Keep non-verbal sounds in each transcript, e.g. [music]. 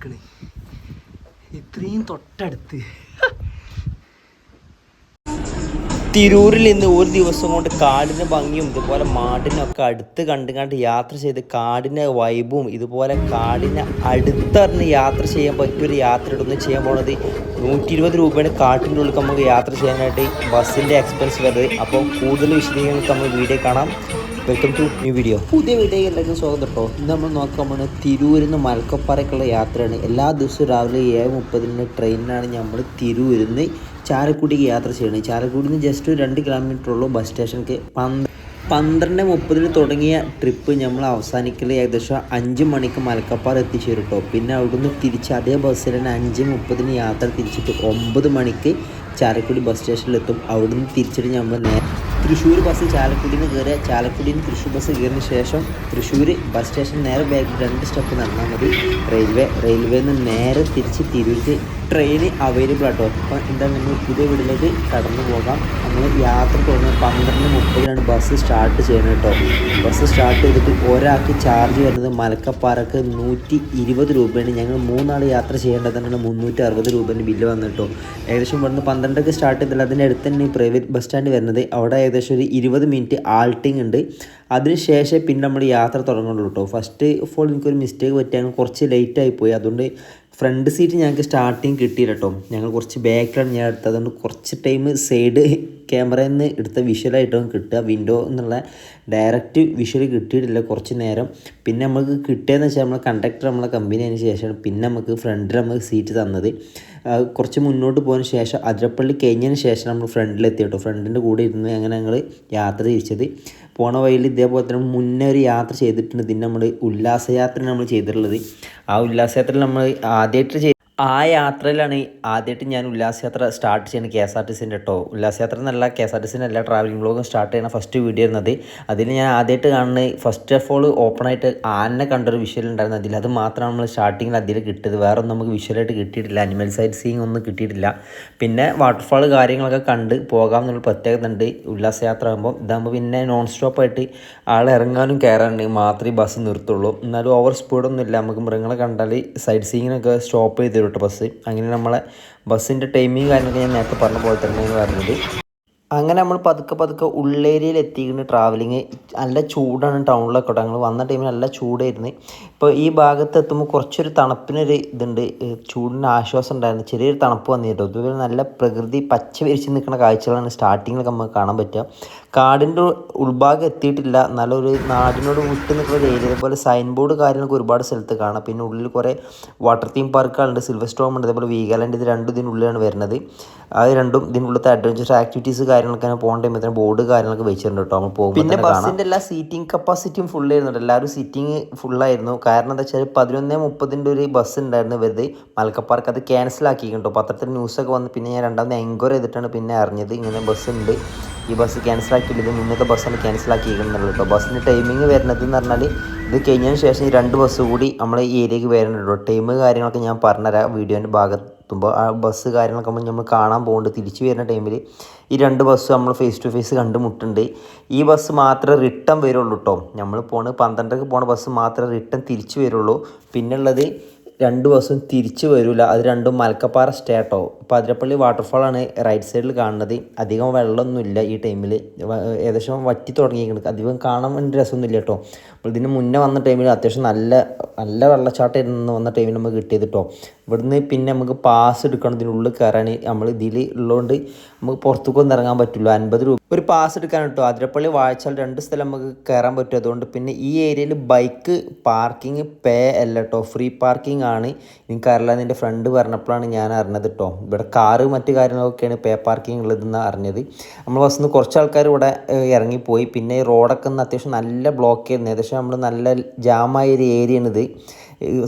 നിൽക്കണേ ഇത്രയും തൊട്ടടുത്ത്. തിരൂരിൽ നിന്ന് ഒരു ദിവസം കൊണ്ട് കാടിന്റെ ഭംഗിയും ഇതുപോലെ മാടിനൊക്കെ അടുത്ത് കണ്ട് കണ്ട് യാത്ര ചെയ്ത് കാടിന്റെ വൈബും ഇതുപോലെ കാടിനെ അടുത്തറിഞ്ഞ് യാത്ര ചെയ്യാൻ പറ്റിയൊരു യാത്ര ഇടുന്നു ചെയ്യാൻ പോണത് നൂറ്റി ഇരുപത് രൂപയാണ് കാട്ടിന്റെ ഉള്ളിൽ നമുക്ക് യാത്ര ചെയ്യാനായിട്ട് ബസ്സിന്റെ എക്സ്പെൻസ് വരുന്നത്. അപ്പോൾ കൂടുതൽ വിശദീകരണങ്ങൾക്ക് നമ്മൾ വീഡിയോ കാണാം. വെൽക്കം ടു ന്യൂ വീഡിയോ പുതിയ വീഡിയോ എല്ലാവർക്കും സ്വാഗതം കേട്ടോ ഇന്ന് നമ്മൾ നോക്കാൻ പോകുന്നത് തിരൂരിൽ മലക്കപ്പാറയ്ക്കുള്ള യാത്രയാണ്. എല്ലാ ദിവസവും രാവിലെ ഏഴ് മുപ്പതിന് ട്രെയിനിനാണ് നമ്മൾ തിരൂരിൽ നിന്ന് ചാലക്കുടിക്ക് യാത്ര ചെയ്യുന്നത്. ചാലക്കുടിയിൽ നിന്ന് ജസ്റ്റ് രണ്ട് കിലോമീറ്റർ ഉള്ളൂ ബസ് സ്റ്റേഷനിലേക്ക് പന്ത് പന്ത്രണ്ട് മുപ്പതിന് തുടങ്ങിയ ട്രിപ്പ് നമ്മൾ അവസാനിക്കൽ ഏകദേശം അഞ്ച് മണിക്ക് മലക്കപ്പാറ എത്തിച്ചേരും കേട്ടോ പിന്നെ അവിടുന്ന് തിരിച്ച് അതേ ബസ്സിൽ തന്നെ അഞ്ച് മുപ്പതിന് യാത്ര തിരിച്ചിട്ട് ഒമ്പത് മണിക്ക് ചാരക്കുടി ബസ് സ്റ്റേഷനിലെത്തും അവിടുന്ന് തിരിച്ചിട്ട് നമ്മൾ നേരെ തൃശ്ശൂർ ബസ് ചാലക്കുടിയിൽ നിന്ന് കയറിയ ചാലക്കുടിയിൽ നിന്ന് തൃശ്ശൂർ ബസ് കയറിയതിന് ശേഷം തൃശ്ശൂർ ബസ് സ്റ്റേഷൻ നേരെ ബാക്ക് രണ്ട് സ്റ്റെപ്പ് നടന്നാൽ മതി. റെയിൽവേ റെയിൽവേന്ന് നേരെ തിരിച്ച് തിരൂർക്ക് ട്രെയിൻ അവൈലബിൾ ആട്ടോ. അപ്പോൾ എന്താ നമ്മൾ പുതിയ വീട്ടിലേക്ക് കടന്നു പോകാം. നമ്മൾ യാത്ര തുടങ്ങുന്നത് പന്ത്രണ്ട് മുപ്പതിനാണ് ബസ് സ്റ്റാർട്ട് ചെയ്യുന്നത് കേട്ടോ. ബസ് സ്റ്റാർട്ട് ചെയ്തിട്ട് ഒരാൾക്ക് ചാർജ് വരുന്നത് മലക്കപ്പാറക്ക് നൂറ്റി ഇരുപത് രൂപയാണ്. ഞങ്ങൾ മൂന്നാൾ യാത്ര ചെയ്യേണ്ടതാണ് മുന്നൂറ്റി അറുപത് രൂപേന്റെ ബില്ല് വന്നിട്ടോ ഏകദേശം ഇവിടുന്ന് പന്ത്രണ്ടൊക്കെ സ്റ്റാർട്ട് ചെയ്തില്ല അതിന്റെ അടുത്ത് തന്നെ പ്രൈവറ്റ് ബസ് സ്റ്റാൻഡ് വരുന്നത്. അവിടെ ഏകദേശം ഒരു ഇരുപത് മിനിറ്റ് ആൾട്ടിങ് ഉണ്ട്. അതിനുശേഷം പിന്നെ നമ്മൾ യാത്ര തുടങ്ങുള്ളൂ കേട്ടോ. ഫസ്റ്റ് ഓഫ് ഓൾ എനിക്കൊരു മിസ്റ്റേക്ക് പറ്റിയാണ് കുറച്ച് ലേറ്റായി പോയി. അതുകൊണ്ട് ഫ്രണ്ട് സീറ്റ് ഞങ്ങൾക്ക് സ്റ്റാർട്ടിങ് കിട്ടിയില്ല കേട്ടോ. ഞങ്ങൾ കുറച്ച് ബാക്കിലാണ്. ഞാൻ എടുത്തത് അതുകൊണ്ട് കുറച്ച് ടൈം സൈഡ് ക്യാമറയിൽ നിന്ന് എടുത്ത വിഷ്വലായിട്ടാണ് കിട്ടുക. വിൻഡോ എന്നുള്ള ഡയറക്റ്റ് വിഷ്വൽ കിട്ടിയിട്ടില്ല കുറച്ച് നേരം. പിന്നെ നമുക്ക് കിട്ടിയതെന്ന് വെച്ചാൽ നമ്മളെ കണ്ടക്ടർ നമ്മളെ കമ്പനി അതിന് ശേഷമാണ് പിന്നെ നമുക്ക് ഫ്രണ്ടിൽ നമുക്ക് സീറ്റ് തന്നത്. കുറച്ച് മുന്നോട്ട് പോയതിന് ശേഷം അതിരപ്പള്ളി കഴിഞ്ഞതിന് ശേഷം നമ്മൾ ഫ്രണ്ടിലെത്തി കേട്ടോ. ഫ്രണ്ടിന്റെ കൂടെ ഇരുന്ന് അങ്ങനെ ഞങ്ങൾ യാത്ര തിരിച്ചത്. പോണ വഴിയിൽ ഇതേപോലെ തന്നെ മുന്നേ ഒരു യാത്ര ചെയ്തിട്ടുണ്ട്. ഇതിന് നമ്മൾ ഉല്ലാസയാത്ര നമ്മൾ ചെയ്തിട്ടുള്ളത്. ആ ഉല്ലാസയാത്രയിൽ നമ്മൾ ആദ്യമായിട്ട് ആ യാത്രയിലാണ് ആദ്യമായിട്ട് ഞാൻ ഉല്ലാസയാത്ര സ്റ്റാർട്ട് ചെയ്യുന്നത് കെ എസ് ആർ ടി സിന്റെ കേട്ടോ ഉല്ലാസയാത്ര എന്നല്ല കെ എസ് ആർ ടി സിന്റെ എല്ലാ ട്രാവലിംഗ് ബ്ലോഗും സ്റ്റാർട്ട് ചെയ്യുന്ന ഫസ്റ്റ് വീഡിയോ ആയിരുന്നത്. അതിൽ ഞാൻ ആദ്യമായിട്ട് കാണുന്നത് ഫസ്റ്റ് ഓഫ് ഓൾ ഓപ്പണായിട്ട് ആനെ കണ്ടൊരു വിഷ്വൽ ഉണ്ടായിരുന്നു. അതിൽ അത് മാത്രമാണ് നമ്മൾ സ്റ്റാർട്ടിങ്ങിൽ അതിൽ കിട്ടിയത്. വേറെ ഒന്നും നമുക്ക് വിഷ്വലായിട്ട് കിട്ടിയിട്ടില്ല. അനിമൽ സൈറ്റ് സീയിങ് ഒന്നും കിട്ടിയിട്ടില്ല. പിന്നെ വാട്ടർഫാൾ കാര്യങ്ങളൊക്കെ കണ്ട് പോകാം എന്നുള്ള പ്രത്യേകത ഉണ്ട്. ഉല്ലാസയാത്ര ആകുമ്പോൾ ഇതാകുമ്പോൾ പിന്നെ നോൺ സ്റ്റോപ്പായിട്ട് ആൾ ഇറങ്ങാനും കയറാനുണ്ടെങ്കിൽ മാത്രമേ ബസ് നിർത്തുള്ളൂ. എന്നാലും ഓവർ സ്പീഡൊന്നും ഇല്ല. നമുക്ക് മൃഗങ്ങളെ കണ്ടാൽ സൈറ്റ് സീയിങ്ങിനൊക്കെ സ്റ്റോപ്പ് ചെയ്ത് തരും കേട്ടോ ബസ് അങ്ങനെ നമ്മളെ ബസ്സിന്റെ ടൈമിങ് കാര്യങ്ങളൊക്കെ ഞാൻ നേരത്തെ പറഞ്ഞ പോലെ തന്നെയാണ് പറഞ്ഞത്. അങ്ങനെ നമ്മൾ പതുക്കെ പതുക്കെ ഉള്ളേരിയയിൽ എത്തിക്കുന്ന ട്രാവലിങ് നല്ല ചൂടാണ് ടൗണിലൊക്കെ ഞങ്ങൾ വന്ന ടൈമിൽ നല്ല ചൂടായിരുന്നു. ഇപ്പോൾ ഈ ഭാഗത്ത് എത്തുമ്പോൾ കുറച്ചൊരു തണുപ്പിനൊരു ഇതുണ്ട്. ചൂടിന് ആശ്വാസം ഉണ്ടായിരുന്നു. ചെറിയൊരു തണുപ്പ് വന്നിട്ടുണ്ട് ഇതുപോലെ നല്ല പ്രകൃതി പച്ച വിരിച്ച് നിൽക്കുന്ന കാഴ്ചകളാണ് സ്റ്റാർട്ടിങ്ങിലൊക്കെ നമുക്ക് കാണാൻ പറ്റുക. കാടിന്റെ ഉൾഭാഗം എത്തിയിട്ടില്ല. നല്ലൊരു നാടിനോട് വിട്ട് നിൽക്കുന്ന ഒരു ഏരിയ അതുപോലെ സൈൻ ബോർഡ് കാര്യങ്ങളൊക്കെ ഒരുപാട് സ്ഥലത്ത് കാണാം. പിന്നെ ഉള്ളിൽ കുറേ വാട്ടർ തീം പാർക്കുകളുണ്ട് സിൽവർ സ്റ്റോം ഉണ്ട്. അതേപോലെ വീഗാലാൻഡ് ഇത് രണ്ടും ഇതിനുള്ളിലാണ് വരുന്നത്. അത് രണ്ടും ഇതിനുള്ളത്തെ അഡ്വഞ്ചർ ആക്ടിവിറ്റീസ് കാര്യങ്ങളൊക്കെ പോകേണ്ട ടൈമിൽ ബോർഡ് കാര്യങ്ങളൊക്കെ വെച്ചിട്ടുണ്ട് കേട്ടോ. നമ്മൾ പോകുമ്പോൾ പിന്നെ ബസ്സിന്റെ എല്ലാ സീറ്റിംഗ് കപ്പാസിറ്റിയും ഫുൾ ആയിരുന്നുണ്ട് എല്ലാവരും സീറ്റിംഗ് ഫുള്ളായിരുന്നു കാരണം എന്താ വെച്ചാൽ പതിനൊന്ന് മുപ്പതിന്റെ ഒരു ബസ് ഉണ്ടായിരുന്നു വെറുതെ മലക്കപ്പാർക്ക് അത് ക്യാൻസൽ ആക്കിയിട്ടുണ്ടോ പത്രത്തിൽ ന്യൂസൊക്കെ വന്ന് പിന്നെ ഞാൻ രണ്ടാമത് എൻക്വയറി ചെയ്തിട്ടാണ് പിന്നെ അറിഞ്ഞത് ഇങ്ങനെ ബസ് ഉണ്ട്. ഈ ബസ് ഇത് മുന്നത്തെ ബസ്സാണ് ക്യാൻസലാക്കിയിരിക്കുന്നുള്ളൂ കേട്ടോ ബസ്സിന്റെ ടൈമിംഗ് വരുന്നത് എന്ന് പറഞ്ഞാൽ ഇത് കഴിഞ്ഞതിന് ശേഷം രണ്ട് ബസ് കൂടി നമ്മളെ ഈ ഏരിയക്ക് വരുന്നുണ്ട് ടൈം കാര്യങ്ങളൊക്കെ ഞാൻ പറഞ്ഞുതരാം വീഡിയോന്റെ ഭാഗത്തുമ്പോൾ ആ ബസ് കാര്യങ്ങളൊക്കെ നമ്മൾ നമ്മൾ കാണാൻ പോകുന്നുണ്ട് തിരിച്ചു വരുന്ന ടൈമിൽ ഈ രണ്ട് ബസ് നമ്മൾ ഫേസ് ടു ഫേസ് കണ്ടുമുട്ടുണ്ട് ഈ ബസ് മാത്രമേ റിട്ടേൺ വരുള്ളൂ കേട്ടോ നമ്മൾ പോണ് പന്ത്രണ്ടരക്ക് പോണ ബസ് മാത്രമേ റിട്ടേൺ തിരിച്ചു വരുള്ളൂ. പിന്നുള്ളത് രണ്ട് ബസ്സും തിരിച്ചു വരില്ല അത് രണ്ടും മലക്കപ്പാറ സ്റ്റേ ആട്ടോ. ഇപ്പോൾ അതിരപ്പള്ളി വാട്ടർഫാളാണ് റൈറ്റ് സൈഡിൽ കാണുന്നത്. അധികം വെള്ളമൊന്നുമില്ല ഈ ടൈമിൽ ഏകദേശം വറ്റി തുടങ്ങിയിരിക്കുന്നത് അധികം കാണാൻ വേണ്ടി രസമൊന്നുമില്ല കേട്ടോ. അപ്പോൾ ഇതിന് മുന്നേ വന്ന ടൈമിൽ അത്യാവശ്യം നല്ല നല്ല വെള്ളച്ചാട്ടം ഇരുന്ന് വന്ന ടൈമിൽ നമുക്ക് കിട്ടിയത് കേട്ടോ. ഇവിടുന്ന് പിന്നെ നമുക്ക് പാസ് എടുക്കണം. ഇതിനുള്ളിൽ കയറാൻ നമ്മൾ ഇതിൽ ഉള്ളതുകൊണ്ട് നമുക്ക് പുറത്തേക്കൊന്നും ഇറങ്ങാൻ പറ്റുള്ളൂ അൻപത് രൂപ. ഒരു പാസ് എടുക്കാൻ കേട്ടോ. അതിരപ്പള്ളി വാഴച്ചാൽ രണ്ട് സ്ഥലം നമുക്ക് കയറാൻ പറ്റും. അതുകൊണ്ട് പിന്നെ ഈ ഏരിയയിൽ ബൈക്ക് പാർക്കിംഗ് പേ അല്ല കേട്ടോ ഫ്രീ പാർക്കിംഗ് ആണ്. എനിക്കറിയില്ല എന്റെ ഫ്രണ്ട് പറഞ്ഞപ്പോഴാണ് ഞാൻ അറിഞ്ഞത് കേട്ടോ ഇവിടെ കാറ് മറ്റു കാര്യങ്ങളൊക്കെയാണ് പേ പാർക്കിംഗ് ഉള്ളതെന്ന് അറിഞ്ഞത്. നമ്മൾ ബസ്സിൽ നിന്ന് കുറച്ച് ആൾക്കാർ ഇവിടെ ഇറങ്ങിപ്പോയി. പിന്നെ ഈ റോഡൊക്കെ ഒന്ന് അത്യാവശ്യം നല്ല ബ്ലോക്ക് ആയിരുന്നു. ഏകദേശം നമ്മൾ നല്ല ജാമായ ഒരു ഏരിയ ആണിത്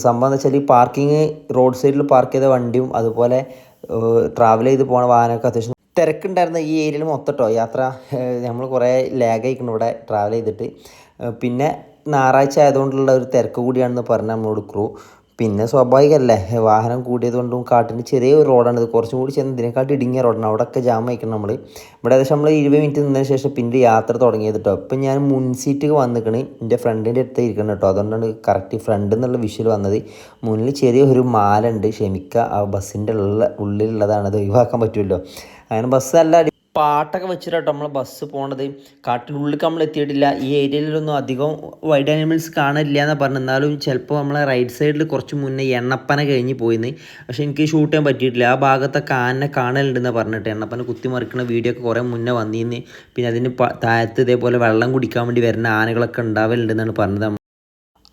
സംഭവം എന്ന് വെച്ചാൽ ഈ പാർക്കിംഗ് റോഡ് സൈഡിൽ പാർക്ക് ചെയ്ത വണ്ടിയും അതുപോലെ ട്രാവൽ ചെയ്ത് പോകുന്ന വാഹനമൊക്കെ അത്യാവശ്യം തിരക്കുണ്ടായിരുന്ന ഈ ഏരിയയിൽ മൊത്തം കേട്ടോ യാത്ര നമ്മൾ കുറേ ലാഗ് ആയിക്കണം ഇവിടെ ട്രാവൽ ചെയ്തിട്ട്. പിന്നെ ഞായറാഴ്ച ആയതുകൊണ്ടുള്ള ഒരു തിരക്ക് കൂടിയാണെന്ന് പറഞ്ഞു നമ്മളോട് ക്രൂ പിന്നെ സ്വാഭാവികമല്ലേ വാഹനം കൂടിയതുകൊണ്ടും കാട്ടിന് ചെറിയ ഒരു റോഡാണ് ഇത്. കുറച്ചും കൂടി ചെന്ന് ഇതിനെക്കാട്ടി ഇടുങ്ങിയ റോഡാണ് അവിടെയൊക്കെ ജാം അയക്കണം നമ്മൾ ഇവിടെ ഏകദേശം നമ്മൾ ഇരുപത് മിനിറ്റ് നിന്നതിന് ശേഷം പിന്നെ യാത്ര തുടങ്ങിയത് കേട്ടോ ഇപ്പം ഞാൻ മുൻ സീറ്റ് വന്നിക്കണ്. എന്റെ ഫ്രണ്ടിന്റെ അടുത്ത് ഇരിക്കണം കേട്ടോ അതുകൊണ്ടാണ് കറക്റ്റ് ഫ്രണ്ട് എന്നുള്ള വിഷ്വൽ വന്നത്. മുന്നിൽ ചെറിയ ഒരു മാല ക്ഷമിക്കുക ആ ബസ്സിന്റെ ഉള്ള ഉള്ളിലുള്ളതാണ്. അത് ഒഴിവാക്കാൻ പറ്റുമല്ലോ അങ്ങനെ ബസ് നല്ല പാട്ടൊക്കെ വെച്ചിട്ടോ നമ്മൾ ബസ് പോണത്. കാട്ടിനുള്ളിൽ നമ്മൾ എത്തിയിട്ടില്ല. ഈ ഏരിയയിലൊന്നും അധികം വൈഡ് ആനിമൽസ് കാണില്ല എന്ന് പറഞ്ഞു എന്നാലും ചിലപ്പോൾ നമ്മളെ റൈറ്റ് സൈഡിൽ കുറച്ച് മുന്നേ എണ്ണപ്പന കഴിഞ്ഞ് പോയിന്ന്. പക്ഷേ എനിക്ക് ഷൂട്ട് ചെയ്യാൻ പറ്റിയിട്ടില്ല. ആ ഭാഗത്തൊക്കെ ആനെ കാണലുണ്ടെന്ന് പറഞ്ഞിട്ട്. എണ്ണപ്പന കുത്തി മറിക്കുന്ന വീഡിയോ ഒക്കെ കുറേ മുന്നേ വന്നിന്ന്. പിന്നെ അതിന് താഴത്ത് ഇതേപോലെ വെള്ളം കുടിക്കാൻ വേണ്ടി വരുന്ന ആനകളൊക്കെ ഉണ്ടാവലുണ്ടെന്നാണ് പറഞ്ഞത്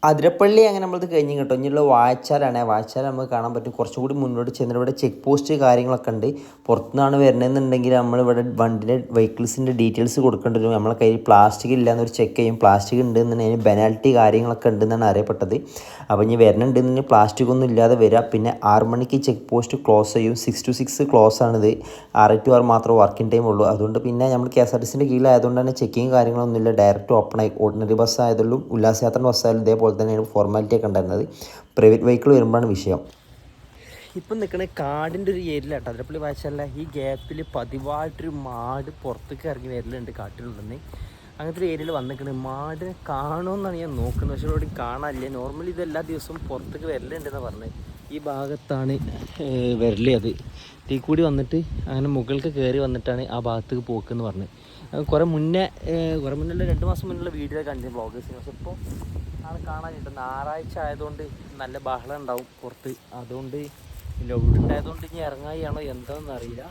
അതിരപ്പള്ളി അങ്ങനെ നമ്മളത് കഴിഞ്ഞ് കേട്ടോ. ഇനിയുള്ള വായച്ചാലാണ്. വായച്ചാൽ നമുക്ക് കാണാൻ പറ്റും. കുറച്ചുകൂടി മുന്നോട്ട് ചെന്നിട്ട് ഇവിടെ ചെക്ക് പോസ്റ്റ് കാര്യങ്ങളൊക്കെ ഉണ്ട്. പുറത്തുനിന്നാണ് വരണമെന്നുണ്ടെങ്കിൽ നമ്മളിവിടെ വണ്ടിന്റെ വെഹിക്കിൾസിന്റെ ഡീറ്റെയിൽസ് കൊടുക്കേണ്ടി വരും. നമ്മളെ കയ്യിൽ പ്ലാസ്റ്റിക് ഇല്ലാന്നൊരു ചെക്ക് ചെയ്യും. പ്ലാസ്റ്റിക് ഉണ്ട് എന്നുണ്ടെങ്കിൽ പെനാൽറ്റി കാര്യങ്ങളൊക്കെ ഉണ്ടെന്നാണ് അറിയപ്പെട്ടത്. അപ്പോൾ ഇനി വരണുണ്ടെന്നുണ്ടെങ്കിൽ പ്ലാസ്റ്റിക് ഒന്നും ഇല്ലാതെ വരിക പിന്നെ ആറ് മണിക്ക് ചെക്ക് പോസ്റ്റ് ക്ലോസ് ചെയ്യും. സിക്സ് ടു സിക്സ് ക്ലോസ് ആണിത്. ആറ് ടു ആറ് മാത്രം വർക്കിംഗ് ടൈം ഉള്ളൂ. അതുകൊണ്ട് പിന്നെ നമ്മൾ കെ എസ് ആർ ടി സിന്റെ കീഴിലായതുകൊണ്ട് തന്നെ ചെക്കിങ് കാര്യങ്ങളൊന്നുമില്ല. ഡയറക്റ്റ് ഓപ്പൺ ആയി. ഓർഡിനറി ബസ് ആയതുള്ളൂ. ഉല്ലാസയാത്ര ബസ്സായാലും ഇതേപോലെ തന്നെയാണ് ഫോർമാലിറ്റി ഒക്കെ ഉണ്ടായിരുന്നത്. പ്രൈവറ്റ് വെഹിക്കിൾ വരുമ്പോഴാണ് വിഷയം. ഇപ്പം നിൽക്കുന്ന കാടിന്റെ ഒരു ഏരിയയിലാട്ടോ അതിരപ്പള്ളി വായിച്ചല്ല ഈ ഗ്യാപ്പിൽ പതിവായിട്ടൊരു മാട് പുറത്തേക്ക് ഇറങ്ങി വരലുണ്ട് കാട്ടിലുണ്ടെന്ന്. അങ്ങനത്തെ ഒരു ഏരിയയിൽ വന്നിരിക്കുന്നത് മാടിനെ കാണുമെന്നാണ് ഞാൻ നോക്കുന്നത് പക്ഷേ ഇവിടെ കാണാനില്ല. നോർമലി ഇത് എല്ലാ ദിവസവും പുറത്തേക്ക് വരലുണ്ടെന്ന് പറഞ്ഞത്. ഈ ഭാഗത്താണ് വരൽ അത് തീ കൂടി വന്നിട്ട് അങ്ങനെ മുകൾക്ക് കയറി വന്നിട്ടാണ് ആ ഭാഗത്തേക്ക് പോക്കെന്ന് പറഞ്ഞത്. കുറേ മുന്നേ കുറേ മുന്നേ രണ്ട് മാസം മുന്നുള്ള വീഡിയോ കണ്ടിരുന്നു ബ്ലോഗേഴ്സിന് പക്ഷെ ഇപ്പോൾ ആളെ കാണാനുണ്ട് ഞായറാഴ്ച ആയതുകൊണ്ട് നല്ല ബഹളം ഉണ്ടാവും പുറത്ത്. അതുകൊണ്ട് ലോഡുണ്ടായതുകൊണ്ട് ഇനി ഇറങ്ങായിയാണോ എന്താണെന്ന് അറിയില്ല.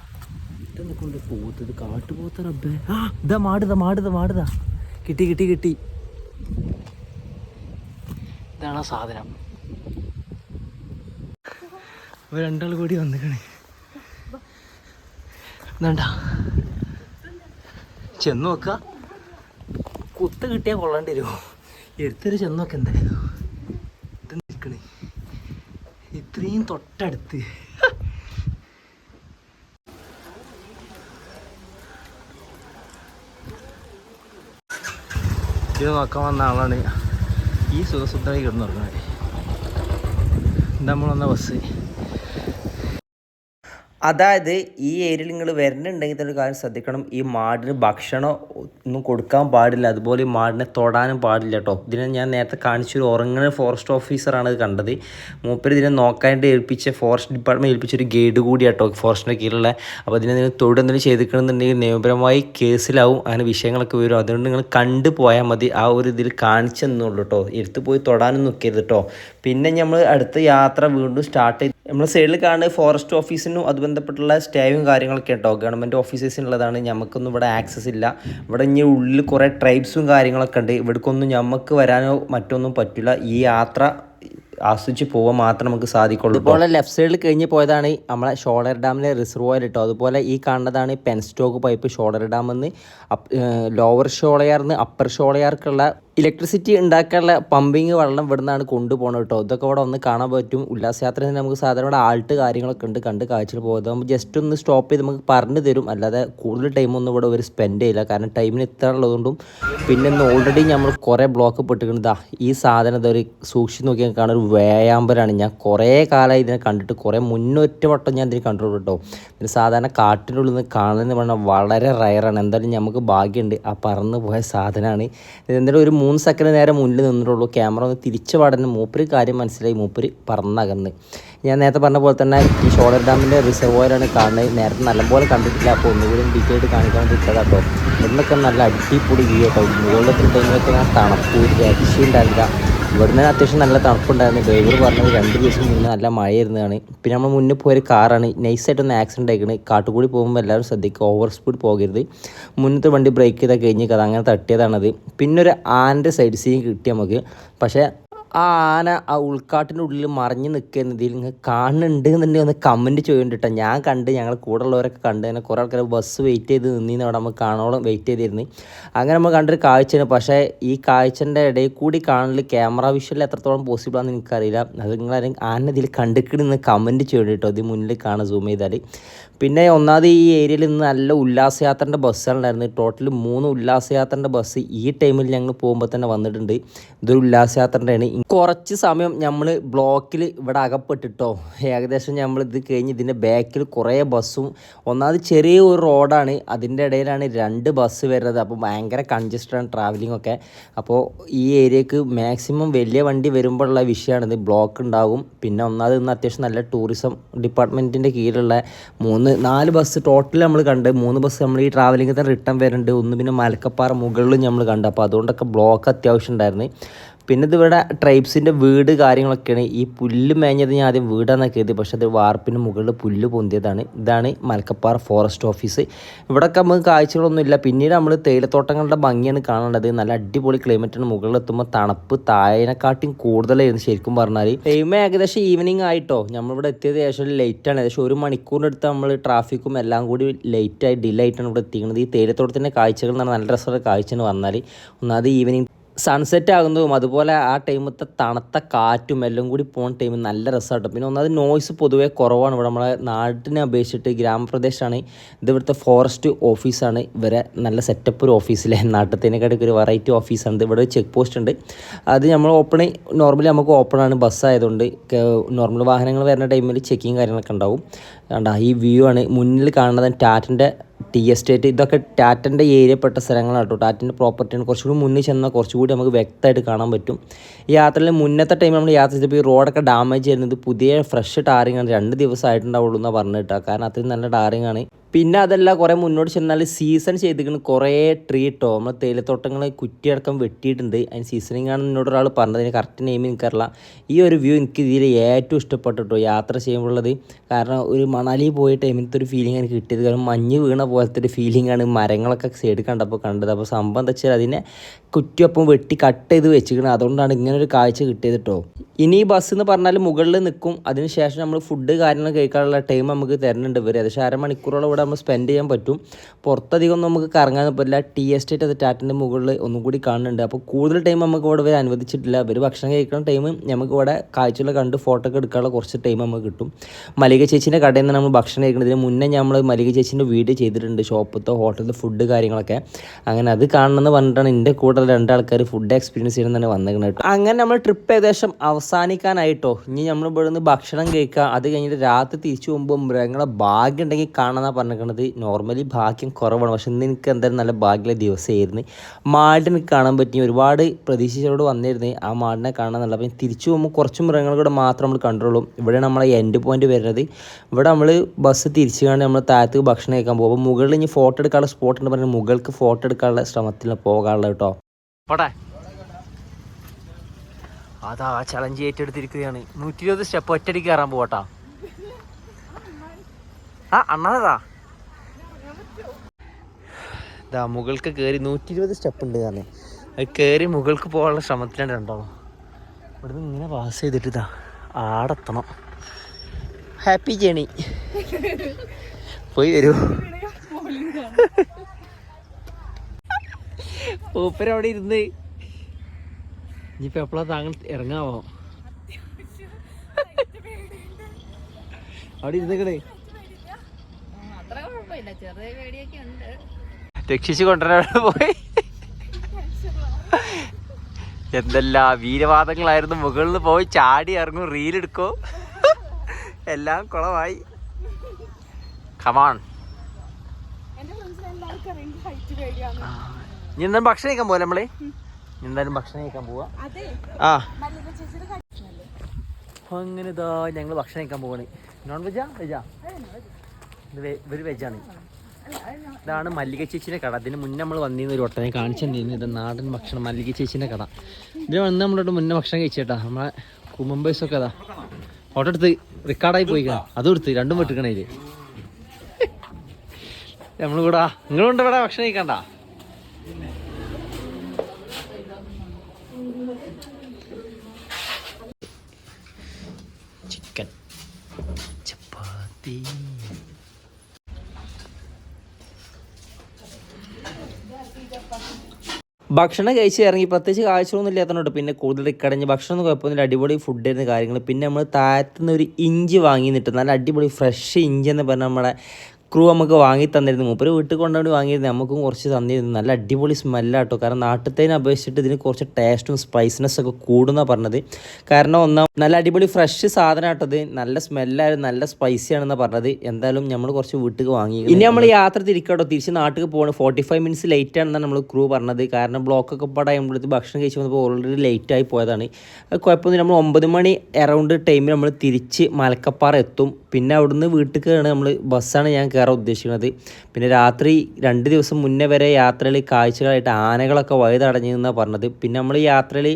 ഇതെന്നെ കൊണ്ട് പോത്തത്? കാട്ടുപോത്ത റബ്ബേ. ആ ഇതാ മാടുത മാടുത മാടുത കിട്ടി കിട്ടി കിട്ടി. ഇതാണ് ആ സാധനം. ഇവർ രണ്ടാൾ കൂടി വന്നിക്കണേ. വേണ്ട ചെന്ന് നോക്ക. കുത്ത് കിട്ടിയാൽ കൊള്ളേണ്ടി വരുമോ എടുത്തൊരു ചെന്നൊക്കെ എന്തായാലും. നിൽക്കണേ. ഇത്രയും തൊട്ടടുത്ത്. ഇത് നോക്കാൻ വന്ന ആളാണ് ഈ സുഖസുദ്ധമായി കിടന്നുറങ്ങുന്നത്. നമ്മൾ വന്ന ബസ്. അതായത് ഈ ഏരിയയിൽ നിങ്ങൾ വരുന്നുണ്ടെങ്കിൽ തന്നെ ഒരു കാര്യം ശ്രദ്ധിക്കണം. ഈ മാടിന് ഭക്ഷണം ഒന്നും കൊടുക്കാൻ പാടില്ല. അതുപോലെ ഈ മാടിനെ തൊടാനും പാടില്ല കേട്ടോ ഇതിനെ ഞാൻ നേരത്തെ കാണിച്ചൊരു ഉറങ്ങുന്ന ഫോറസ്റ്റ് ഓഫീസറാണ് ഇത് കണ്ടത്. മൂപ്പര് ഇതിനെ നോക്കാനായിട്ട് ഏൽപ്പിച്ച ഫോറസ്റ്റ് ഡിപ്പാർട്ട്മെന്റ് ഏൽപ്പിച്ച ഒരു ഗൈഡ് കൂടി കേട്ടോ ഫോറസ്റ്റിന്റെ കീഴിലുള്ള. അപ്പോൾ ഇതിനെ നിങ്ങൾ തൊടുന്നതിന് ചെയ്തിക്കണമെന്നുണ്ടെങ്കിൽ നിയമപരമായി കേസിലാവും. അങ്ങനെ വിഷയങ്ങളൊക്കെ വരും. അതുകൊണ്ട് നിങ്ങൾ കണ്ടു പോയാൽ മതി. ആ ഒരു ഇതിൽ കാണിച്ചെന്നുള്ളൂ കേട്ടോ എടുത്ത് പോയി തൊടാനും നിൽക്കരുത് കേട്ടോ പിന്നെ നമ്മൾ അടുത്ത യാത്ര വീണ്ടും സ്റ്റാർട്ട് ചെയ്ത് നമ്മൾ സൈഡിൽ കാണുന്നത് ഫോറസ്റ്റ് ഓഫീസിനും അത് ബന്ധപ്പെട്ടുള്ള സ്റ്റേയും കാര്യങ്ങളൊക്കെ ഉണ്ടോ? ഗവൺമെന്റ് ഓഫീസേഴ്സിനുള്ളതാണ്. നമുക്കൊന്നും ഇവിടെ ആക്സസ് ഇല്ല. ഇവിടെ ഇനി ഉള്ളിൽ കുറേ ട്രൈബ്സും കാര്യങ്ങളൊക്കെ ഉണ്ട്. ഇവിടേക്കൊന്നും നമുക്ക് വരാനോ മറ്റൊന്നും പറ്റില്ല ഈ യാത്ര ആസ്വദിച്ച് പോകാൻ മാത്രം നമുക്ക് സാധിക്കുള്ളൂ അതുപോലെ ലെഫ്റ്റ് സൈഡിൽ കഴിഞ്ഞ് പോയതാണ് നമ്മളെ ഷോളർ ഡാമിലെ റിസർവോയർ കേട്ടോ. അതുപോലെ ഈ കാണുന്നതാണ് പെൻസ്റ്റോക്ക് പൈപ്പ് ഷോളർ ഡാമെന്ന്. ലോവർ ഷോളയാർന്ന് അപ്പർ ഷോളയാർക്കുള്ള ഇലക്ട്രിസിറ്റി ഉണ്ടാക്കാനുള്ള പമ്പിങ് വെള്ളം ഇവിടെ നിന്നാണ് കൊണ്ടുപോകണം കേട്ടോ. ഇതൊക്കെ ഇവിടെ ഒന്ന് കാണാൻ പറ്റും. ഉല്ലാസയാത്രയിൽ നമുക്ക് സാധാരണ ഇവിടെ ആൾട്ട് കാര്യങ്ങളൊക്കെ ഉണ്ട്. കണ്ട് കാഴ്ചകൾ പോകുന്നത് നമുക്ക് ജസ്റ്റ് ഒന്ന് സ്റ്റോപ്പ് ചെയ്ത് നമുക്ക് പറഞ്ഞു തരും. അല്ലാതെ കൂടുതൽ ടൈമൊന്നും ഇവിടെ ഒരു സ്പെൻഡ് ചെയ്യില്ല. കാരണം ടൈമിന് ഇത്ര ഉള്ളതുകൊണ്ടും പിന്നെ ഇന്ന് ഓൾറെഡി നമ്മൾ കുറേ ബ്ലോക്ക് പെട്ടിരിക്കുന്നത് ഈ സാധനം ഇതൊരു സൂക്ഷിച്ച് നോക്കിയാൽ കാണാൻ ഒരു വേയാമ്പലാണ് ഞാൻ കുറേ കാലമായി ഇതിനെ കണ്ടിട്ട് കുറേ മുന്നൊറ്റ വട്ടം ഞാൻ ഇതിനെ കണ്ടു കേട്ടോ. ഇതിന് സാധാരണ കാട്ടിനുള്ളിൽ നിന്ന് കാണുന്നത് പറഞ്ഞാൽ വളരെ റയറാണ് എന്തായാലും നമുക്ക് ഭാഗ്യമുണ്ട്. ആ പറന്ന് പോയ സാധനമാണ്. എന്തായാലും ഒരു മൂന്ന് സെക്കൻഡ് നേരം മുന്നിൽ നിന്നിട്ടുള്ളൂ. ക്യാമറ ഒന്ന് തിരിച്ചു പാടുന്ന മൂപ്പര് കാര്യം മനസ്സിലായി. മൂപ്പര് പറന്നകന്ന്. ഞാൻ നേരത്തെ പറഞ്ഞ പോലെ തന്നെ ഈ ഷോളർ ഡാമിന്റെ റിസർവോയറാണ് കാണുന്നത്. നേരത്തെ നല്ലപോലെ കണ്ടിട്ടില്ല. അപ്പോൾ ഒന്നുകൂടി ഡീറ്റെയിൽ കാണിക്കാൻ വേണ്ടി ഇട്ടതാട്ടോ ഇവിടുന്നൊക്കെ നല്ല അടിപൊളി വ്യൂ കേട്ടോ മുകളിലത്തെ ടൈമിലൊക്കെ ഞാൻ തണുപ്പ് ഒരു രക്ഷയുണ്ടാവില്ല ഇവിടുന്ന് അത്യാവശ്യം നല്ല തണുപ്പുണ്ടായിരുന്നു. ഡ്രൈവർ പറഞ്ഞത് രണ്ട് ദിവസം മുന്നേ നല്ല മഴയായിരുന്നതാണ്. പിന്നെ നമ്മൾ മുന്നേ പോയൊരു കാറാണ്. നൈസായിട്ടൊന്ന് ആക്സിഡന്റ് ആയിക്കണ്. കാട്ടുകൂടി പോകുമ്പോൾ എല്ലാവരും ശ്രദ്ധിക്കുക. ഓവർ സ്പീഡ് പോകരുത്. മുന്നത്തെ വണ്ടി ബ്രേക്ക് ചെയ്താൽ കഴിഞ്ഞ് കഥ. അങ്ങനെ തട്ടിയതാണത്. പിന്നെ ഒരു ആന്റെ സൈഡ് സീൻ കിട്ടി നമുക്ക്. പക്ഷേ ആ ആന ആ ഉൾക്കാട്ടിന്റെ ഉള്ളിൽ മറിഞ്ഞ് നിൽക്കുന്നതിൽ നിങ്ങൾ കാണുന്നുണ്ട് എന്നുണ്ടെങ്കിൽ ഒന്ന് കമന്റ് ചെയ്യണ്ടിട്ടോ ഞാൻ കണ്ട് ഞങ്ങൾ കൂടെ ഉള്ളവരൊക്കെ കണ്ട് തന്നെ കുറേ ആൾക്കാർ ബസ് വെയിറ്റ് ചെയ്ത് നിന്നിന്ന് അവിടെ നമ്മൾ കാണോളം വെയിറ്റ് ചെയ്തിരുന്നു. അങ്ങനെ നമ്മൾ കണ്ടൊരു കാഴ്ചയാണ്. പക്ഷേ ഈ കാഴ്ചന്റെ ഇടയിൽ കൂടി കാണൽ ക്യാമറ വിഷ്വൽ എത്രത്തോളം പോസിബിൾ ആണെന്ന് എനിക്കറിയില്ല. അത് നിങ്ങൾ ആന ഇതിൽ കണ്ടിക്കിടുന്ന് കമന്റ് ചെയ്യണ്ടിട്ടോ ഇത് മുന്നിൽ കാണാൻ സൂം ചെയ്താൽ. പിന്നെ ഒന്നാമത് ഈ ഏരിയയിൽ നിന്ന് നല്ല ഉല്ലാസയാത്രന്റെ ബസ്സുകളുണ്ടായിരുന്നു ടോട്ടൽ മൂന്ന് ഉല്ലാസയാത്രന്റെ ബസ് ഈ ടൈമിൽ ഞങ്ങൾ പോകുമ്പോൾ തന്നെ വന്നിട്ടുണ്ട്. ഇതൊരു ഉല്ലാസയാത്രന്റെയാണ്. കുറച്ച് സമയം നമ്മൾ ബ്ലോക്കിൽ ഇവിടെ അകപ്പെട്ടിട്ടോ. ഏകദേശം നമ്മൾ ഇത് കഴിഞ്ഞ് ഇതിന്റെ ബാക്കിൽ കുറേ ബസ്സും ഒന്നാമത് ചെറിയ ഒരു റോഡാണ്. അതിന്റെ ഇടയിലാണ് രണ്ട് ബസ് വരുന്നത്. അപ്പോൾ ഭയങ്കര കൺജസ്റ്റഡാണ് ട്രാവലിംഗ് ഒക്കെ. അപ്പോൾ ഈ ഏരിയക്ക് മാക്സിമം വലിയ വണ്ടി വരുമ്പോഴുള്ള വിഷയമാണിത്. ബ്ലോക്ക് ഉണ്ടാകും പിന്നെ ഒന്നാമത് ഇന്ന് അത്യാവശ്യം നല്ല ടൂറിസം ഡിപ്പാർട്ട്മെന്റിന്റെ കീഴിലുള്ള മൂന്ന് നാല് ബസ് ടോട്ടൽ നമ്മൾ കണ്ട്. മൂന്ന് ബസ് നമ്മൾ ഈ ട്രാവലിംഗ് തന്നെ റിട്ടേൺ വരുന്നുണ്ട്. ഒന്ന് പിന്നെ മലക്കപ്പാറ മുകളിലും നമ്മൾ കണ്ടു. അപ്പോൾ അതുകൊണ്ടൊക്കെ ബ്ലോക്ക് അത്യാവശ്യം ഉണ്ടായിരുന്നു. പിന്നെ ഇത് ഇവിടെ ട്രൈബ്സിന്റെ വീട് കാര്യങ്ങളൊക്കെയാണ്. ഈ പുല്ല് മേഞ്ഞത് ഞാൻ ആദ്യം വീടാണെന്ന് കരുതി പക്ഷെ അത് വാർപ്പിന് മുകളിൽ പുല്ല് പൊന്തിയതാണ്. ഇതാണ് മലക്കപ്പാറ ഫോറസ്റ്റ് ഓഫീസ് ഇവിടെയൊക്കെ നമുക്ക് കാഴ്ചകളൊന്നുമില്ല. പിന്നീട് നമ്മൾ തേയിലത്തോട്ടങ്ങളുടെ ഭംഗിയാണ് കാണേണ്ടത്. നല്ല അടിപൊളി ക്ലൈമറ്റാണ് മുകളിലെത്തുമ്പോൾ തണുപ്പ് താഴെക്കാട്ടിയും കൂടുതലായിരുന്നു ശരിക്കും പറഞ്ഞാൽ ടൈം ഏകദേശം ഈവനിങ് ആയിട്ടോ. നമ്മളിവിടെ എത്തിയത് ഏകദേശം ലേറ്റാണ് ഏകദേശം ഒരു മണിക്കൂറിന്റെ അടുത്ത് നമ്മൾ ട്രാഫിക്കും എല്ലാം കൂടി ലേറ്റായി ഡിലേ ആയിട്ടാണ് ഇവിടെ എത്തിക്കുന്നത് ഈ തേയിലത്തോട്ടത്തിന്റെ കാഴ്ചകൾ പറഞ്ഞാൽ നല്ല രസമുള്ള കാഴ്ചയാണ് വന്നാൽ ഒന്നാമത് ഈവനിങ് സൺസെറ്റ് ആകുന്നതും അതുപോലെ ആ ടൈമത്തെ തണുത്ത കാറ്റും എല്ലാം കൂടി പോകുന്ന ടൈം നല്ല രസമായിട്ടും പിന്നെ ഒന്നാമത് നോയ്സ് പൊതുവേ കുറവാണ്. ഇവിടെ നമ്മളെ നാട്ടിനെ അപേക്ഷിച്ചിട്ട് ഗ്രാമപ്രദേശമാണ് ഇത് ഇവിടുത്തെ ഫോറസ്റ്റ് ഓഫീസാണ് ഇവരെ നല്ല സെറ്റപ്പ് ഒരു ഓഫീസിലെ [laughs] നാട്ടത്തിനേക്കാട്ടൊക്കെ ഒരു വെറൈറ്റി ഓഫീസാണ് ഇവിടെ ചെക്ക് പോസ്റ്റ് ഉണ്ട്. അത് നമ്മൾ ഓപ്പൺ നോർമലി നമുക്ക് ഓപ്പൺ ആണ്. ബസ് ആയതുകൊണ്ട് നോർമൽ വാഹനങ്ങൾ വരുന്ന ടൈമിൽ ചെക്കിങ് കാര്യങ്ങളൊക്കെ ഉണ്ടാവും. കണ്ട ഈ വ്യൂ ആണ്. മുന്നിൽ കാണുന്നത് ടാറ്റിന്റെ ടി എസ്റ്റേറ്റ് ഇതൊക്കെ ടാറ്റന്റെ ഏരിയപ്പെട്ട സ്ഥലങ്ങളാണ് കേട്ടോ ടാറ്റന്റെ പ്രോപ്പർട്ടിയാണ്. കുറച്ചുകൂടി മുന്നിൽ ചെന്നാൽ കുറച്ചുകൂടി നമുക്ക് വ്യക്തമായിട്ട് കാണാൻ പറ്റും. യാത്രയിൽ മുന്നത്തെ ടൈം നമ്മൾ യാത്ര ചെയ്തപ്പോൾ ഈ റോഡൊക്കെ ഡാമേജ് ചെയ്യുന്നത് പുതിയ ഫ്രഷ് ടാറിംഗ് ആണ്. രണ്ട് ദിവസമായിട്ടുണ്ടാവുള്ളൂ എന്നാണ് പറഞ്ഞിട്ടാണ് കാരണം അത്രയും നല്ല ടാറിംഗ് ആണ്. പിന്നെ അതല്ല കുറേ മുന്നോട്ട് ചെന്നാൽ സീസൺ ചെയ്തിരിക്കുന്ന കുറേ ട്രീ ഇട്ടോ നമ്മൾ തേയിലത്തോട്ടങ്ങൾ കുറ്റിയടക്കം വെട്ടിയിട്ടുണ്ട്. അതിന് സീസണിങ് ആണ് എന്നോട് ഒരാൾ പറഞ്ഞത്. അതിന് കറക്റ്റ് നെയിം എനിക്കറിയില്ല. ഈ ഒരു വ്യൂ എനിക്ക് ഇതിൽ ഏറ്റവും ഇഷ്ടപ്പെട്ടു കേട്ടോ യാത്ര ചെയ്യുമ്പോഴുള്ളത്. കാരണം ഒരു മണാലി പോയ ടൈമിലത്തെ ഒരു ഫീലിംഗ് ആണ് കിട്ടിയത്. കാരണം മഞ്ഞ് വീണ പോലത്തെ ഒരു ഫീലിംഗ് ആണ് മരങ്ങളൊക്കെ സൈഡ് കണ്ടപ്പോൾ കണ്ടത്. അപ്പോൾ സംഭവം എന്താ വെച്ചാൽ അതിനെ കുറ്റിയൊപ്പം വെട്ടി കട്ട് ചെയ്ത് വെച്ചിരിക്കണം അതുകൊണ്ടാണ് ഇങ്ങനെ ഒരു കാഴ്ച കിട്ടിയത് കേട്ടോ ഇനി ഈ ബസ് എന്ന് പറഞ്ഞാൽ മുകളിൽ നിൽക്കും. അതിനുശേഷം നമ്മൾ ഫുഡ് കാര്യങ്ങൾ കഴിക്കാനുള്ള ടൈം നമുക്ക് തരുന്നുണ്ട് ഇവർ ഏകദേശം അരമണിക്കൂറോളം ഇവിടെ നമ്മൾ സ്പെൻഡ് ചെയ്യാൻ പറ്റും. പുറത്തധികം നമുക്ക് കറങ്ങാൻ പറ്റില്ല. ടി എസ്റ്റേറ്റ് അത് ടാറ്റിന്റെ മുകളിൽ ഒന്നും കൂടി കാണുന്നുണ്ട്. അപ്പോൾ കൂടുതൽ ടൈം നമുക്ക് ഇവിടെ വരെ അനുവദിച്ചിട്ടില്ല. ഒരു ഭക്ഷണം കഴിക്കുന്ന ടൈം നമുക്ക് ഇവിടെ കാഴ്ചകൾ കണ്ട് ഫോട്ടോ ഒക്കെ എടുക്കാനുള്ള കുറച്ച് ടൈം നമുക്ക് കിട്ടും. മലിക ചേച്ചീന്റെ കടയിൽ നിന്ന് നമ്മൾ ഭക്ഷണം കഴിക്കുന്നതിന് മുന്നേ നമ്മൾ മലിക ചേച്ചീന്റെ വീഡിയോ ചെയ്തിട്ടുണ്ട്. ഷോപ്പത്തെ ഹോട്ടലിലെ ഫുഡ് കാര്യങ്ങളൊക്കെ. അങ്ങനെ അത് കാണണമെന്ന് പറഞ്ഞിട്ടാണ് എന്റെ കൂടെ രണ്ടാൾക്കാർ ഫുഡ് എക്സ്പീരിയൻസ് ചെയ്യണമെന്നാണ് വന്നേക്കുന്നത് കേട്ടോ. അങ്ങനെ നമ്മൾ ട്രിപ്പ് ഏകദേശം അവസാനിക്കാനായിട്ടോ. ഇനി നമ്മൾ ഇവിടെ നിന്ന് ഭക്ഷണം കഴിക്കുക അത് കഴിഞ്ഞിട്ട് രാത്രി തിരിച്ചു പോകുമ്പോൾ മൃഗങ്ങളെ ഭാഗ്യം ഉണ്ടെങ്കിൽ കാണാനാണ് പറഞ്ഞിരിക്കുന്നത് നോർമലി ഭാഗ്യം കുറവാണ്. പക്ഷെ ഇന്ന് എനിക്ക് എന്തായാലും നല്ല ഭാഗ്യമുള്ള ദിവസമായിരുന്നു. മാടിനെ കാണാൻ പറ്റി. ഒരുപാട് പ്രതീക്ഷിച്ചവരോട് വന്നിരുന്നു ആ മാടിനെ കാണാൻ നല്ല. അപ്പം തിരിച്ചു പോകുമ്പോൾ കുറച്ച് മൃഗങ്ങൾ കൂടെ മാത്രം നമ്മൾ കണ്ടുള്ളൂ. ഇവിടെ നമ്മളെ എൻഡ് പോയിന്റ് വരുന്നത്. ഇവിടെ നമ്മൾ ബസ് തിരിച്ചു കാണി നമ്മൾ താഴത്തേക്ക് ഭക്ഷണം കഴിക്കാൻ പോകും. മുകളിൽ ഇനി ഫോട്ടോ എടുക്കാനുള്ള സ്പോട്ട് ഉണ്ട് പറഞ്ഞാൽ മുകൾക്ക് ഫോട്ടോ എടുക്കാനുള്ള ശ്രമത്തിൽ പോകാനുള്ളത് കേട്ടോ. അതാ ചലഞ്ച് ഏറ്റെടുത്തിരിക്കുകയാണ്. നൂറ്റി ഇരുപത് സ്റ്റെപ്പ് ഒറ്റടിക്ക് കയറാൻ പോകട്ടാ ആ അണ്ണാതാ ഇതാ മുകൾക്ക് കയറി നൂറ്റി ഇരുപത് സ്റ്റെപ്പ് ഉണ്ട് കാരണം അത് കയറി മുകൾക്ക് പോകാനുള്ള ശ്രമത്തിലാണ് ഇവിടെ ഇവിടുന്ന് ഇങ്ങനെ പാസ് ചെയ്തിട്ട് ഇതാ ആടെത്തണം. ഹാപ്പി ജേണി പോയി വരൂ. അവിടെ ഇരുന്ന്. ഇനിയിപ്പോ എപ്പോഴാ താങ്കൾ ഇറങ്ങാവോ? അവിടെ ഇരുന്നേക്കണേ ചെറിയ പേടിയൊക്കെ ഉണ്ട്. രക്ഷിച്ച് കൊണ്ടുവരാൻ പോയി. എന്തെല്ലാം വീരവാദങ്ങളായിരുന്നു. മുകളിൽ പോയി ചാടി ഇറങ്ങും റീലെടുക്കും എല്ലാം കുളമായി. കമാൺ ഇനി എന്തായാലും ഭക്ഷണം കഴിക്കാൻ പോവാ നമ്മൾ? എന്തായാലും ഭക്ഷണം കഴിക്കാൻ പോവാ. ആ. അങ്ങനെ ഇതാ ഞങ്ങൾ ഭക്ഷണം കഴിക്കാൻ പോവാണ്. നോൺ വെജാ വെജാ ഇത് വെജാണ് ഇതാണ് മല്ലിക ചേച്ചിയുടെ കട. ഇതിന് മുന്നേ നമ്മൾ വന്നിരുന്ന ഒരു ഒട്ടനെ കാണിച്ചു തന്നിരുന്നു ഇത് നാടൻ ഭക്ഷണം മല്ലിക ചേച്ചിന്റെ കട. ഇതിന് വന്ന് നമ്മളോട് മുന്നേ ഭക്ഷണം കഴിച്ചേട്ടാ. നമ്മളെ കുമ്പേഴ്സൊക്കെ അതാ. ഫോട്ടോ എടുത്ത് റിക്കാർഡായി പോയി അതും എടുത്ത് രണ്ടും വെട്ടിക്കണേ നമ്മൾ കൂടെ നിങ്ങളുണ്ട് ഇവിടെ ഭക്ഷണം കഴിക്കണ്ട? ചിക്കൻ ചപ്പാത്തി. ഭക്ഷണം കഴിച്ച് ഇറങ്ങി പ്രത്യേകിച്ച് കാഴ്ചകളൊന്നും ഇല്ലാത്തതുകൊണ്ട് പിന്നെ കൂടുതൽ കടഞ്ഞ് ഭക്ഷണം ഒന്നും കുഴപ്പമൊന്നുമില്ല. അടിപൊളി ഫുഡ് ആയിരുന്നു കാര്യങ്ങൾ പിന്നെ നമ്മൾ താഴത്തുനിന്ന് ഒരു ഇഞ്ചി വാങ്ങി നിട്ട് നല്ല അടിപൊളി ഫ്രഷ് ഇഞ്ചി എന്ന് പറഞ്ഞാൽ നമ്മളെ ക്രൂ നമുക്ക് വാങ്ങി തന്നിരുന്നു. മൂപ്പര് വീട്ടിൽ കൊണ്ടുപോയി വാങ്ങിയിരുന്നു. നമുക്കും കുറച്ച് തന്നിരുന്നു. നല്ല അടിപൊളി സ്മെല്ലാട്ടോ കാരണം നാട്ടിലത്തേനെ അപേക്ഷിച്ചിട്ട് ഇതിന് കുറച്ച് ടേസ്റ്റും സ്പൈസിനെസ് ഒക്കെ കൂടുന്ന പറഞ്ഞത്. കാരണം ഒന്നാം നല്ല അടിപൊളി ഫ്രഷ് സാധനം ആട്ടത് നല്ല സ്മെല്ലായിരുന്നു നല്ല സ്പൈസി ആണെന്ന് പറഞ്ഞത്. എന്തായാലും നമ്മൾ കുറച്ച് വീട്ടിൽ വാങ്ങി ഇനി നമ്മൾ യാത്ര തിരിക്കട്ടോ. തിരിച്ച് നാട്ടിൽ പോകണം ഫോർട്ടി ഫൈവ് മിനിറ്റ്സ് ലേറ്റ് ആണെന്നാണ് നമ്മൾ ക്രൂ പറഞ്ഞത്. കാരണം ബ്ലോക്ക് ഒക്കെ പാടാകുമ്പോഴത്തേക്ക് ഭക്ഷണം കഴിച്ച് വന്നപ്പോൾ ഓൾറെഡി ലേറ്റ് ആയി പോയതാണ്. കുഴപ്പമൊന്നും നമ്മൾ ഒമ്പത് മണി അറൗണ്ട് ടൈമിൽ നമ്മൾ തിരിച്ച് മലക്കപ്പാറ എത്തും. പിന്നെ അവിടുന്ന് വീട്ടിൽ വീട്ടിലേക്കാണ് നമ്മൾ ബസ്സാണ് ഞാൻ കയറാൻ ഉദ്ദേശിക്കുന്നത്. പിന്നെ രാത്രി രണ്ട് ദിവസം മുന്നേ വരെ യാത്രയിൽ കാഴ്ചകളായിട്ട് ആനകളൊക്കെ വഴി എന്നാണ് പറഞ്ഞത്. പിന്നെ നമ്മൾ യാത്രയിൽ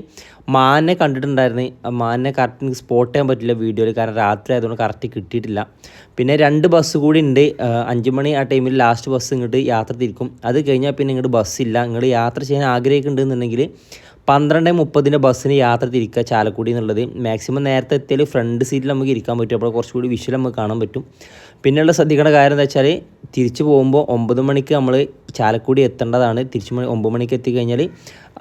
മാനിനെ കണ്ടിട്ടുണ്ടായിരുന്നു. മാനിനെ കറക്റ്റ് എനിക്ക് സ്പോട്ട് ചെയ്യാൻ പറ്റില്ല വീഡിയോയിൽ കാരണം രാത്രി ആയതുകൊണ്ട് കറക്റ്റ് കിട്ടിയിട്ടില്ല. പിന്നെ രണ്ട് ബസ് കൂടി ഉണ്ട്. അഞ്ച് മണി ആ ടൈമിൽ ലാസ്റ്റ് ബസ് ഇങ്ങോട്ട് യാത്ര തിരിക്കും. അത് കഴിഞ്ഞാൽ പിന്നെ ഇങ്ങോട്ട് ബസ്സില്ല നിങ്ങൾ യാത്ര ചെയ്യാൻ ആഗ്രഹിക്കുന്നുണ്ടെന്നുണ്ടെങ്കിൽ പന്ത്രണ്ട് മുപ്പതിന്റെ ബസ്സിന് യാത്ര തിരിക്കുക ചാലക്കുടി എന്നുള്ളത്. മാക്സിമം നേരത്തെ എത്തിയാൽ ഫ്രണ്ട് സീറ്റിൽ നമുക്ക് ഇരിക്കാൻ പറ്റും. അപ്പോൾ കുറച്ചുകൂടി വിഷ്വൽ നമുക്ക് കാണാൻ പറ്റും. പിന്നെയുള്ള ശ്രദ്ധിക്കേണ്ട കാര്യം എന്താ വെച്ചാൽ തിരിച്ചു പോകുമ്പോൾ ഒമ്പത് മണിക്ക് നമ്മൾ ചാലക്കുടി എത്തേണ്ടതാണ്. തിരിച്ചു മണി ഒമ്പത് മണിക്ക് എത്തിക്കഴിഞ്ഞാൽ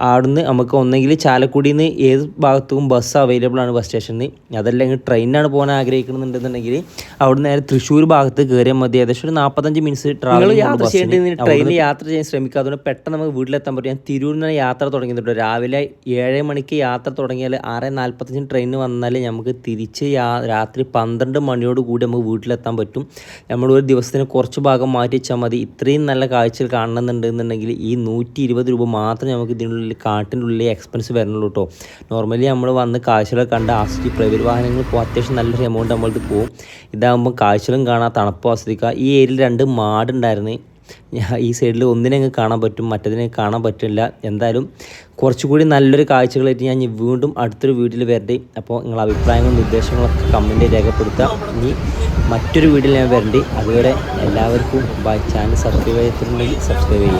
അവിടുന്ന് നമുക്ക് ഒന്നെങ്കിൽ ചാലക്കുടിയിൽ നിന്ന് ഏത് ഭാഗത്തും ബസ് അവൈലബിൾ ആണ് ബസ് സ്റ്റേഷനിൽ അതല്ലെങ്കിൽ ട്രെയിനാണ് പോകാൻ ആഗ്രഹിക്കുന്നുണ്ടെന്നുണ്ടെങ്കിൽ അവിടെ നേരെ തൃശ്ശൂർ ഭാഗത്ത് കയറിയാൽ മതി. ഏകദേശം ഒരു നാൽപ്പത്തഞ്ച് മിനിറ്റ്സ് ട്രാവൽ യാത്ര ചെയ്യേണ്ടി ട്രെയിനിൽ യാത്ര ചെയ്യാൻ ശ്രമിക്കുക അതുകൊണ്ട് പെട്ടെന്ന് നമുക്ക് വീട്ടിലെത്താൻ പറ്റും. ഞാൻ തിരൂരിൽ നിന്ന് യാത്ര തുടങ്ങിയിട്ടുണ്ട്. രാവിലെ ഏഴ് മണിക്ക് യാത്ര തുടങ്ങിയാൽ ആറ് നാൽപ്പത്തഞ്ചിന് ട്രെയിൻ വന്നാൽ നമുക്ക് തിരിച്ച് രാത്രി പന്ത്രണ്ട് മണിയോട് കൂടി നമുക്ക് വീട്ടിലെത്താൻ പറ്റും. നമ്മൾ ഒരു ദിവസത്തിന് കുറച്ച് ഭാഗം മാറ്റി വെച്ചാൽ മതി. ഇത്രയും നല്ല കാഴ്ചകൾ കാണണമെന്നുണ്ടെന്നുണ്ടെങ്കിൽ ഈ നൂറ്റി ഇരുപത് രൂപ മാത്രമേ നമുക്ക് ഇതിനുള്ളിൽ കാട്ടിന്റെ ഉള്ളിൽ എക്സ്പെൻസ് വരുന്നുള്ളൂ കേട്ടോ നോർമലി നമ്മൾ വന്ന് കാഴ്ചകൾ കണ്ട് ആസ്വദിച്ച് പ്രൈവറ്റ് വാഹനങ്ങൾ പോകും അത്യാവശ്യം നല്ലൊരു എമൗണ്ട് നമ്മൾക്ക് പോകും ഇതാകുമ്പോൾ കാഴ്ചകളും കാണാം തണുപ്പ് ആസ്വദിക്കുക. ഈ ഏരിയയിൽ രണ്ട് മാടുണ്ടായിരുന്നു. ഈ സൈഡിൽ ഒന്നിനെ അങ്ങ് കാണാൻ പറ്റും മറ്റതിനെ കാണാൻ പറ്റില്ല. എന്തായാലും കുറച്ചുകൂടി നല്ലൊരു കാഴ്ചകളായിട്ട് ഞാൻ വീണ്ടും അടുത്തൊരു വീട്ടിൽ വരട്ടെ. അപ്പോൾ നിങ്ങൾ അഭിപ്രായങ്ങളും നിർദ്ദേശങ്ങളൊക്കെ കമന്റ് രേഖപ്പെടുത്താം ഇനി മറ്റൊരു വീട്ടിൽ ഞാൻ വരണ്ടേ അതുവരെ എല്ലാവർക്കും ബൈ ചാനൽ സബ്സ്ക്രൈബ് ചെയ്തിട്ടുണ്ടെങ്കിൽ സബ്സ്ക്രൈബ് ചെയ്യുക.